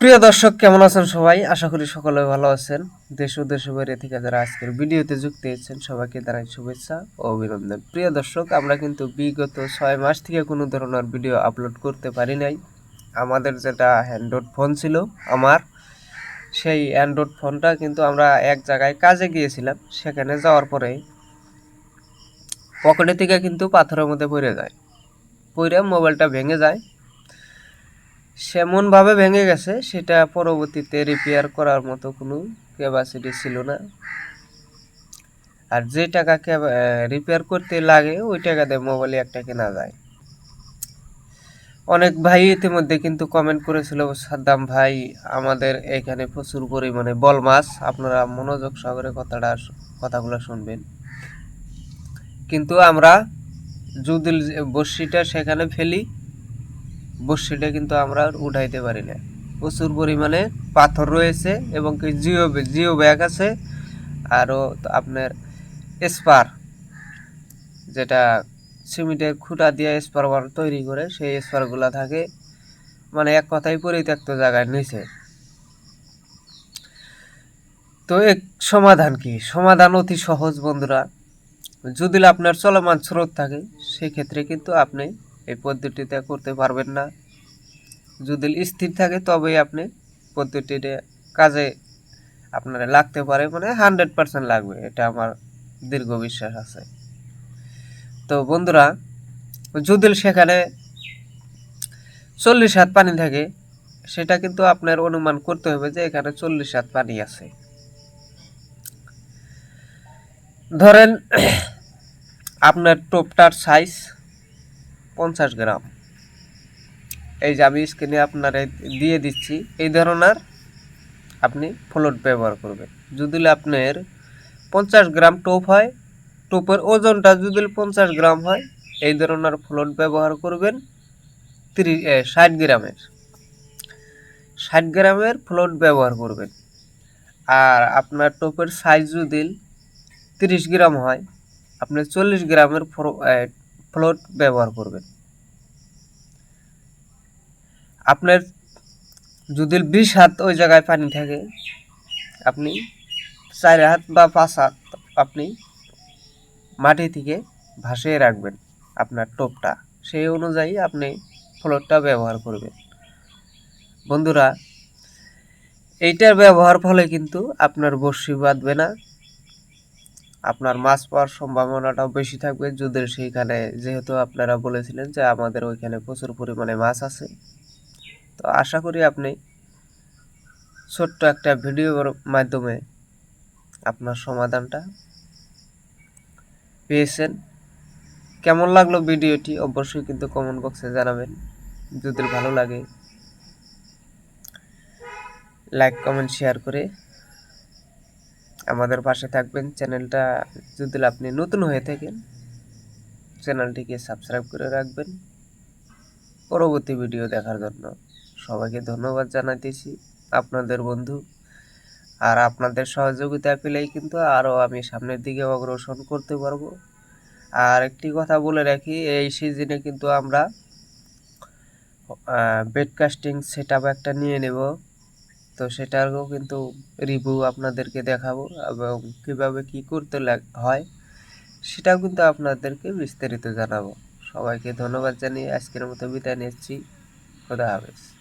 প্রিয় দর্শক, কেমন আছেন সবাই? আশা করি সকলে ভালো আছেন। দেশ ও দেশের বাইরে থেকে যারা আজকের ভিডিওতে যুক্ত হয়েছেন, সবাইকে জানাই শুভেচ্ছা ও অভিনন্দন। প্রিয় দর্শক, আমরা কিন্তু বিগত ছয় মাস থেকে কোনো ধরনের ভিডিও আপলোড করতে পারি নাই। আমাদের যেটা অ্যান্ড্রয়েড ফোন ছিল, আমার, সেই অ্যান্ড্রয়েড ফোনটা কিন্তু আমরা এক জায়গায় কাজে গিয়েছিলাম। সেখানে যাওয়ার পরে পকেটে থেকে কিন্তু পাথরের মধ্যে পড়ে যায়। পড়ে মোবাইলটা ভেঙে যায়। সেমনভাবে ভেঙে গেছে, সেটা পরবর্তীতে রিপেয়ার করার মতো কোনো ক্যাপাসিটি ছিল না। আর যে টাকা রিপেয়ার করতে লাগে, ওই টাকা দিয়ে মোবাইলে একটা কেনা যায়। অনেক ভাই ইতিমধ্যে কিন্তু কমেন্ট করেছিল, সাদ্দাম ভাই, আমাদের এখানে প্রচুর পরিমাণে বল মাছ, আপনারা মনোযোগ সহকারে কথাটা কথাগুলো শুনবেন। কিন্তু আমরা যদি বর্ষিটা সেখানে ফেলি বর্ষিটা কিন্তু আমরা উঠাইতে পারি না প্রচুর পরিমাণে পাথর রয়েছে এবং কি জিও জিও ব্যাগ আছে, আরও আপনার স্পার, যেটা সিমেন্টের খুঁটা দিয়ে স্পার তৈরি করে সেই স্পারগুলো থাকে মানে এক কথায় পরিত্যক্ত জায়গায় নিচে তো এক সমাধান কি? সমাধান অতি সহজ বন্ধুরা। যদি আপনার চলমান স্রোত থাকে, সেক্ষেত্রে কিন্তু আপনি এই পদ্ধতিতে করতে পারবেন না। যদি স্থির থাকে, তবেই আপনি পদ্ধতিটা কাজে আপনার লাগতে পারে মানে হান্ড্রেড পার্সেন্ট লাগবে, এটা আমার দীর্ঘ বিশ্বাস আছে। তো বন্ধুরা, যদি সেখানে চল্লিশ হাত পানি থাকে, সেটা কিন্তু আপনার অনুমান করতে হবে যে এখানে চল্লিশ হাত পানি আছে। ধরেন, আপনার টোপটার সাইজ পঞ্চাশ গ্রাম। এই যে আমি স্ক্রিনে আপনার দিয়ে দিচ্ছি, এই ধরনের আপনি ফ্লোট ব্যবহার করবেন। যদি আপনার পঞ্চাশ গ্রাম টোপ হয়, টোপের ওজনটা যদি পঞ্চাশ গ্রাম হয়, এই ধরনের ফ্লোট ব্যবহার করবেন তিরিশ ষাট গ্রামের। ষাট গ্রামের ফ্লোট ব্যবহার করবেন। আর আপনার টোপের সাইজ যদি তিরিশ গ্রাম হয়, আপনি চল্লিশ গ্রামের ফ্লোট ব্যবহার করবেন। আপনার যদি বিশ হাত ওই জায়গায় পানি থাকে, আপনি চার হাত বা পাঁচ হাত আপনি মাটি থেকে ভাসিয়ে রাখবেন আপনার টোপটা। সেই অনুযায়ী আপনি ফ্লোরটা ব্যবহার করবেন। বন্ধুরা, এইটার ব্যবহার ফলে কিন্তু আপনার বর্ষি বাঁধবে না। আপনার মাছ পাওয়ার সম্ভাবনাটাও বেশি থাকবে। যদি সেইখানে যেহেতু আপনারা বলেছিলেন যে আমাদের ওইখানে প্রচুর পরিমাণে মাছ আছে। তো আশা করি আপনি ছোট্ট একটা ভিডিওর মাধ্যমে আপনার সমাধানটা পেয়েছেন। কেমন লাগল ভিডিওটি অবশ্যই কিন্তু কমেন্ট বক্সে জানাবেন। যদি ভালো লাগে লাইক কমেন্ট শেয়ার করে আমাদের পাশে থাকবেন। চ্যানেলটা যদি আপনি নতুন হয়ে থাকেন, চ্যানেলটিকে সাবস্ক্রাইব করে রাখবেন। পরবর্তী ভিডিও দেখার জন্য সবাইকে ধন্যবাদ জানাইতেছি। আপনাদের বন্ধু আর আপনাদের সহযোগিতা পেলেই কিন্তু আরও আমি সামনের দিকে অগ্রসর করতে পারব। আর একটি কথা বলে রাখি, এই সিজনে কিন্তু আমরা বেডকাস্টিং সেট একটা নিয়ে নেব। তো সেটারও কিন্তু রিভিউ আপনাদেরকে দেখাবো এবং কীভাবে কী করতে হয় সেটাও কিন্তু আপনাদেরকে বিস্তারিত জানাব। সবাইকে ধন্যবাদ জানিয়ে আজকের মতো বিদায় নিচ্ছি। খোদা হাফেজ।